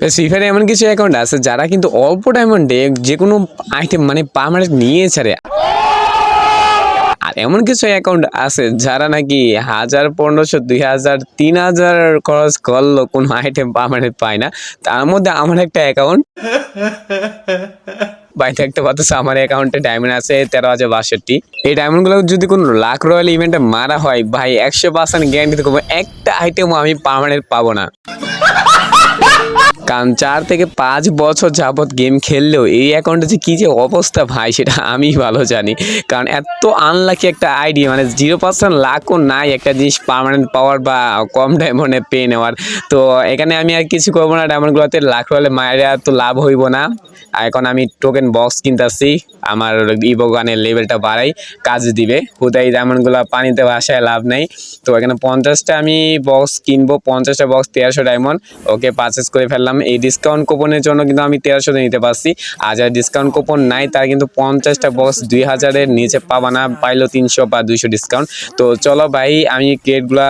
Free এমন কিছু account আছে যারা কিন্তু অল্প ডায়মন্ডে যে কোনো আইটেম মানে পার্মানেন্ট নিয়ে ছাড়ে। আর এমন কিছু অ্যাকাউন্ট আছে যারা নাকি হাজার, পনেরোশো, দুই হাজার, তিন হাজার খরচ করল কোনো আইটেম পার্মানেন্ট পায় না। তার মধ্যে আমার একটা অ্যাকাউন্ট বাই থাকতে পারতেছে আমার অ্যাকাউন্টে ডায়মন্ড আছে, তেরো হাজার বাষট্টি। এই ডায়মন্ডগুলো যদি কোনো লাখ রয়্যাল ইভেন্টে মারা হয়, ভাই, একশো পার্সেন্ট গ্যারান্টি করব একটা আইটেমও আমি পার্মানেন্ট পাবো না। কারণ চার থেকে পাঁচ বছর যাবৎ গেম খেললেও এই অ্যাকাউন্টে যে কী যে অবস্থা ভাই, সেটা আমি ভালো জানি। কারণ এত আনলাকি একটা আইডিয়া মানে জিরো পার্সেন্ট লাখও নাই একটা জিনিস পার্মানেন্ট পাওয়ার বা কম ডায়মন্ডে পেয়ে নেওয়ার। তো এখানে আমি আর কিছু করব না ডায়মন্ডগুলোতে লাখ হলে মায়েরা তো লাভ হইব না। এখন আমি টোকেন বক্স কিনতেছি, আমার ইবোগানের লেভেলটা বাড়াই, কাজ দিবে। হুদাই ডায়মন্ডগুলো পানিতে ভাসায় লাভ নেই। তো এখানে পঞ্চাশটা আমি বক্স কিনবো, পঞ্চাশটা বক্স তেরোশো ডায়মন্ড ওকে পারচেস করে ফেললাম। এই ডিসকাউন্ট কুপনের জন্য কিন্তু আমি তেরোশো নিতে পারছি। আর যারা ডিসকাউন্ট কুপন নাই, তারা কিন্তু পঞ্চাশটা বক্স দুই হাজারের নিচে পাবা না পাইলেও তিনশো বা দুইশো ডিসকাউন্ট তো চলো ভাই, আমি ক্রেটগুলা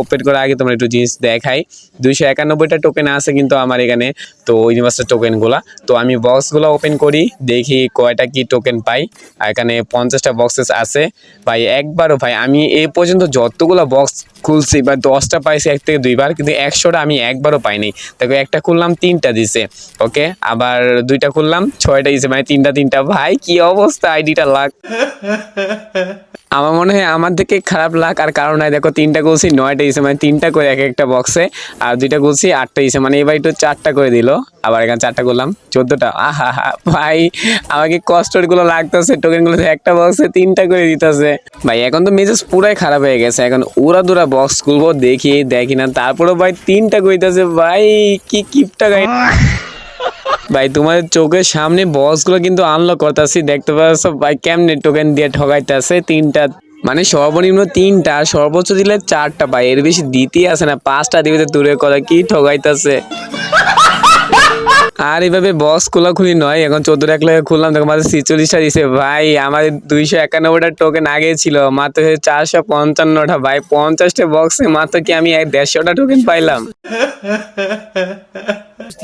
ওপেন করার আগে তোমার একটু জিনিস দেখাই। দুইশো একানব্বইটা টোকেন আছে কিন্তু আমার এখানে, তো ইউনিভার্সাল টোকেনগুলা তো আমি বক্সগুলো ওপেন করি, দেখি কয়টা কি টোকেন পাই। এখানে পঞ্চাশটা বক্সেস আছে। ভাই, একবারও ভাই, আমি এই পর্যন্ত যতগুলো বক্স খুলছি বা দশটা পাইছি এক থেকে দুইবার, কিন্তু একশোটা আমি একবারও পাইনি। দেখো, একটা খুললাম, তিনটা দিছে, ওকে? আবার দুইটা খুললাম, ছয়টা দিছে মানে তিনটা তিনটা। ভাই, কি অবস্থা, আইডিটা লাগ আমার মনে হয় আমার থেকে খারাপ লাগ, আর কারণ নাই, দেখো তিনটা গুলছি, নয়টা ইসে মানে তিনটা করে এক একটা বক্সে আর দুইটা গুলছি, আটটা ইসে মানে এবার একটু চারটা করে দিল। আবার এখানে চারটা করলাম, চোদ্দোটা, আহা হা, ভাই, আমাকে কষ্টগুলো লাগতেছে টোকেনগুলো একটা বক্সে তিনটা করে দিতেছে। ভাই, এখন তো মেজাজ পুরাই খারাপ হয়ে গেছে, এখন উড়া দুরা বক্স খুলবো, দেখি দেখি না, তারপরেও ভাই তিনটা কইতাছে ভাই, কি কিপটা গাই ভাই তোমাদের চোখের সামনে বক্সগুলো কিন্তু আনলক করতেছি। দেখতে পাচ্ছ, ভাই, কেমনে টোকেন দিয়ে ঠকাইতেছে তিনটা মানে সর্বনিম্ন তিনটা, সর্বোচ্চ দিলে চারটা, ভাই। এর বেশি দিতেই আছে না, পাঁচটা দিবে তো দূরের কথা, কি ঠকাইতেছে? আর এইভাবে বক্স খোলা খুলি নয়, এখন চোদ্দ এক লাখে খুললাম, দেখো মাত্র ছিচল্লিশটা দিছে। ভাই, আমাদের দুইশো একানব্বইটা টোকেন আগে ছিল, মাত্র চারশো পঞ্চান্নটা, ভাই। পঞ্চাশটা বক্সে মাত্র কি আমি এক দেড়শোটা টোকেন পাইলাম?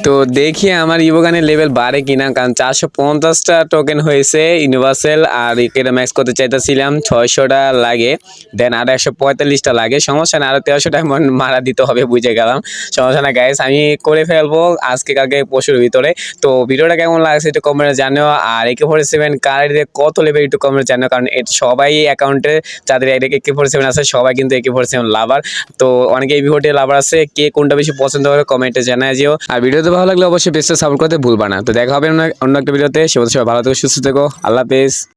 তো দেখি আমার ইবোগানের লেভেল বাড়ে কিনা, কারণ চারশো পঞ্চাশটা টোকেন হয়েছে ইউনিভার্সাল আর এটা ম্যাক্স করতে চাইতেছিলাম, ছয়শোটা লাগে দেন আরও একশো পঁয়তাল্লিশটা লাগে। সমস্যা না আরও তেরোশো ডায়মন্ড মারা দিতে হবে, বুঝে গেলাম। সমস্যা না গাইস আমি করে ফেলব আজকে কালকে পশুর ভিতরে। তো ভিডিওটা কেমন লাগছে একটু কমেন্টে জানিও, আর একে ফোর সেভেন কার কত লেভেল একটু কমেন্টে জানিও, কারণ এটা সবাই অ্যাকাউন্টে যাদের একে ফোর সেভেন আছে, সবাই কিন্তু একে ফোর সেভেন লাভার তো অনেকে এই ভিডিওতে লাভার আছে, কে কোনটা বেশি পছন্দ করে কমেন্টে জানাই যেও। আর ভিডিওতে ভালো লাগলে অবশ্যই বেশি সাপোর্ট করতে ভুলবা না। তো দেখা হবে অন্য একটা ভিডিওতে। সে সবাই ভালো থেকো, সুস্থ থেকো। আল্লাহ হাফেজ।